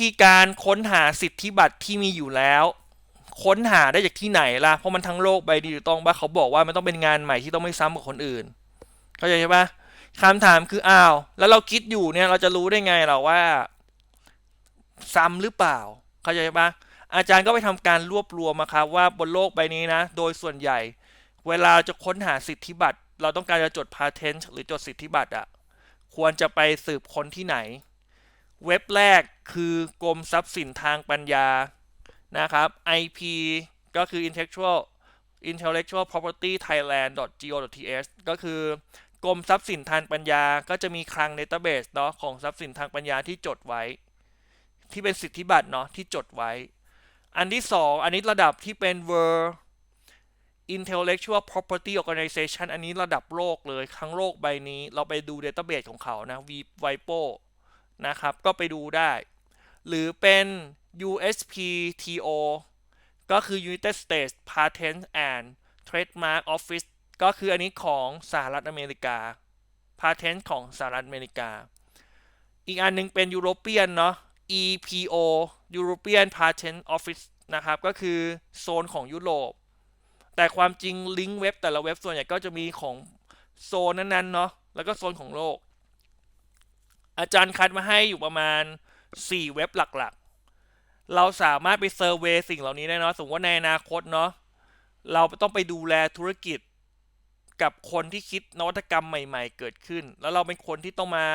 ธีการค้นหาสิทธิบัตรที่มีอยู่แล้ว ค้นหาได้จากที่ไหนล่ะ เพราะมันทั้งโลกใบดียวต้องว่าเขาบอกว่ามันต้องเป็นงานใหม่ที่ต้องไม่ซ้ำกับคนอื่น เข้าใจใช่ปะคำถามคืออ้าว แล้วเราคิดอยู่เนี่ยเราจะรู้ได้ไงเราว่า ซ้ำหรือเปล่า เข้าใจใช่ปะอาจารย์ก็ไปทำการรวบรวมมาครับว่าบนโลกใบนี้นะ โดยส่วนใหญ่ เวลาจะค้นหาสิทธิบัตรเราต้องการจะจดพาเทนต์หรือจดสิทธิบัตรอะควรจะไปสืบค้นที่ไหน เว็บแรกคือกรมทรัพย์สินทางปัญญานะครับ IP ก็คือ intellectual intellectual property thailand go th ก็คือกรมทรัพย์สินทางปัญญา ก็จะมีคลัง database เนาะของทรัพย์สินทางปัญญาที่จดไว้ ที่เป็นสิทธิบัตรเนาะที่จดไว้ อันที่สองอันนี้ระดับที่เป็น World Intellectual Property Organization อันนี้ระดับโลกเลยทั้งโลกใบนี้ เราไปดู database ของเขานะ VIPO นะครับ ก็ไปดูได้ หรือเป็น USPTO ก็คือ United States Patent and Trademark Office ก็คืออันนี้ของสหรัฐอเมริกา Patent ของสหรัฐอเมริกา อีกอันนึงเป็น European เนาะ EPO European Patent Office นะครับ ก็คือโซนของยุโรป แต่ความจริงลิงก์เว็บแต่ละเว็บส่วนใหญ่ก็จะมีของโซนนั้นๆเนาะ แล้วก็โซนของโลก อาจารย์คัดมาให้อยู่ประมาณ 4 เว็บหลักๆ เราสามารถไปเซอร์เวยสิ่งเหล่านี้ได้เนาะสมมติว่าในอนาคตเนาะเราต้องไปดูแลธุรกิจกับคนที่คิดนวัตกรรมใหม่ ๆ เกิดขึ้น แล้วเราเป็นคนที่ต้องมา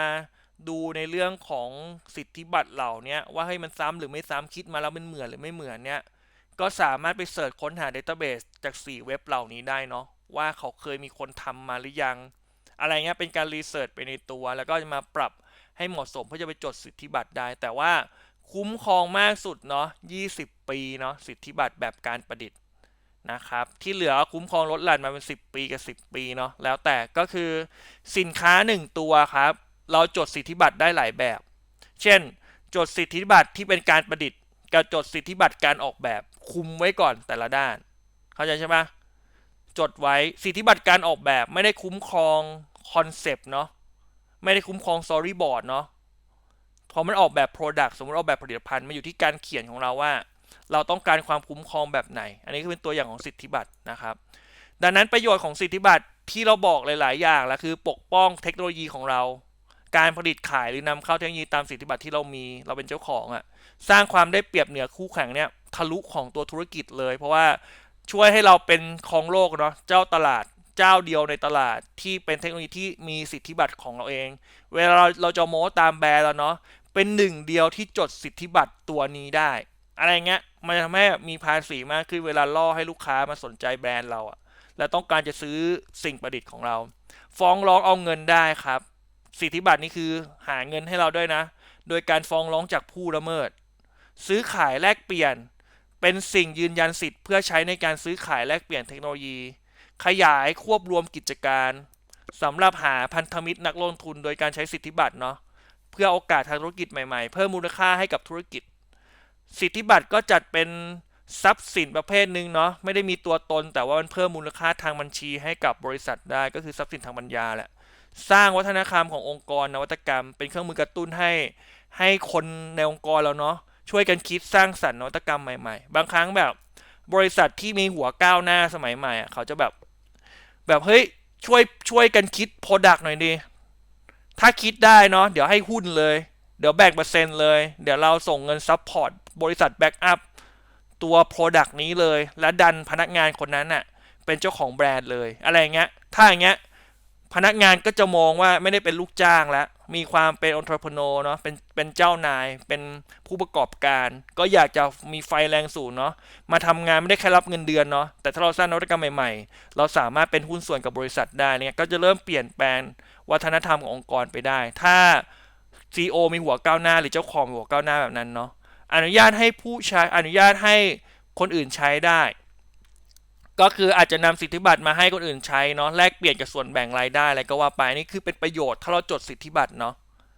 ดูในเรื่องของสิทธิบัตรเหล่านี้ว่าให้มันซ้ำหรือไม่ซ้ำคิดมาแล้วมันเหมือนหรือไม่เหมือนเนี่ยก็สามารถไปเสิร์ชค้นหา Database จาก 4 เว็บเหล่านี้ได้เนาะว่าเขาเคยมีคนทำมาหรือยัง อะไรเงี้ยเป็นการรีเสิร์ชไปในตัว แล้วก็จะมาปรับ ให้เหมาะสมเพื่อจะไปจดสิทธิบัตรได้ แต่ว่าคุ้มครองมากสุดเนาะ20 ปีเนาะสิทธิบัตรแบบการประดิษฐ์นะครับ ที่เหลือคุ้มครองลดหลั่นมาเป็น 10 ปีกับ 10 ปีเนาะแล้วแต่ก็คือสินค้า 1 ตัวครับ เราจดสิทธิบัตรได้หลายแบบ เช่น จดสิทธิบัตรที่เป็นการประดิษฐ์กับจดสิทธิบัตรการออกแบบคุมไว้ก่อนแต่ละด้าน เข้าใจใช่ไหมจดไว้สิทธิบัตรการออกแบบไม่ได้คุ้มครองคอนเซปต์เนาะ ไม่ได้คุ้มครองสตอรี่บอร์ดเนาะพอมันออกแบบ Product สมมติออกแบบผลิตภัณฑ์มาอยู่ที่การเขียนของเราว่า เราต้องการความคุ้มครองแบบไหน อันนี้ก็เป็นตัวอย่างของสิทธิบัตรนะครับ ดังนั้นประโยชน์ของสิทธิบัตรที่เราบอกหลาย ๆ อย่างแล้วคือปกป้องเทคโนโลยีของเรา การผลิตขายหรือนำเข้าเทคโนโลยีตามสิทธิบัตรที่เรามีเราเป็นเจ้าของอะสร้างความได้เปรียบเหนือคู่แข่งเนี่ยทะลุของตัวธุรกิจเลย เพราะว่าช่วยให้เราเป็นของโลกเนาะเจ้าตลาด เจ้าเดียวในตลาดที่เป็นเทคโนโลยีที่มีสิทธิบัตรของเราเอง เวลาเราเราจะโม้ตามแบรนด์แล้วเนาะเป็นหนึ่งเดียวที่จดสิทธิบัตรตัวนี้ได้ อะไรเงี้ยมันทำให้มีภาษีมากขึ้นเวลาล่อให้ลูกค้ามาสนใจแบรนด์เราอะและต้องการจะซื้อสิ่งประดิษฐ์ของเรา ฟ้องร้องเอาเงินได้ครับ สิทธิบัตรนี่คือหาเงินให้เราด้วยนะ โดยการฟ้องร้องจากผู้ละเมิด ซื้อขายแลกเปลี่ยน เป็นสิ่งยืนยันสิทธิ์เพื่อใช้ในการซื้อขายแลกเปลี่ยนเทคโนโลยี ขยายควบรวมกิจการสำหรับหาพันธมิตรนักลงทุนโดยการใช้สิทธิบัตรเนาะเพื่อโอกาสทางธุรกิจใหม่ๆ เพิ่มมูลค่าให้กับธุรกิจ สิทธิบัตรก็จัดเป็นทรัพย์สินประเภทหนึ่งเนาะไม่ได้มีตัวตนแต่ว่ามันเพิ่มมูลค่าทางบัญชีให้กับบริษัทได้ก็คือทรัพย์สินทางปัญญาแหละสร้างวัฒนธรรมขององค์กรนวัตกรรม เป็นเครื่องมือกระตุ้นให้ให้คนในองค์กรเราเนาะช่วยกันคิดสร้างสรรค์นวัตกรรมใหม่ ๆ บางครั้งแบบบริษัทที่มีหัวก้าวหน้าสมัยใหม่อะเขาจะแบบ แบบเฮ้ยช่วยช่วยกันคิดโปรดักต์หน่อยดิถ้าคิดได้เนาะเดี๋ยวให้หุ้นเลย เดี๋ยวแบ่งเปอร์เซ็นต์เลย เดี๋ยวเราส่งเงินซัพพอร์ตบริษัทแบ็กอัพตัว Product นี้เลย และดันพนักงานคนนั้นน่ะ เป็นเจ้าของแบรนด์เลย อะไรเงี้ย ถ้าอย่างเงี้ย พนักงานก็จะมองว่าไม่ได้เป็นลูกจ้างแล้ว มีความเป็น entrepreneur เนาะเป็นเป็นเจ้านายเป็นผู้ประกอบการ ก็อยากจะมีไฟแรงสูงเนาะมาทำงานไม่ได้แค่รับเงินเดือนเนาะแต่ถ้าเราสร้างนวัตกรรมใหม่ๆ เราสามารถเป็นหุ้นส่วนกับบริษัทได้เนี่ยก็จะเริ่มเปลี่ยนแปลงวัฒนธรรมขององค์กรไปได้ ถ้า CEO มีหัวก้าวหน้า หรือเจ้าของมีหัวก้าวหน้าแบบนั้นเนาะอนุญาตให้ผู้ใช้อนุญาตให้คนอื่นใช้ได้ ก็คืออาจจะนำสิทธิบัตรมาให้คนอื่นใช้เนาะแลกเปลี่ยนกับส่วนแบ่งรายได้อะไรก็ว่าไปนี่คือเป็นประโยชน์ถ้าเราจดสิทธิบัตรเนาะ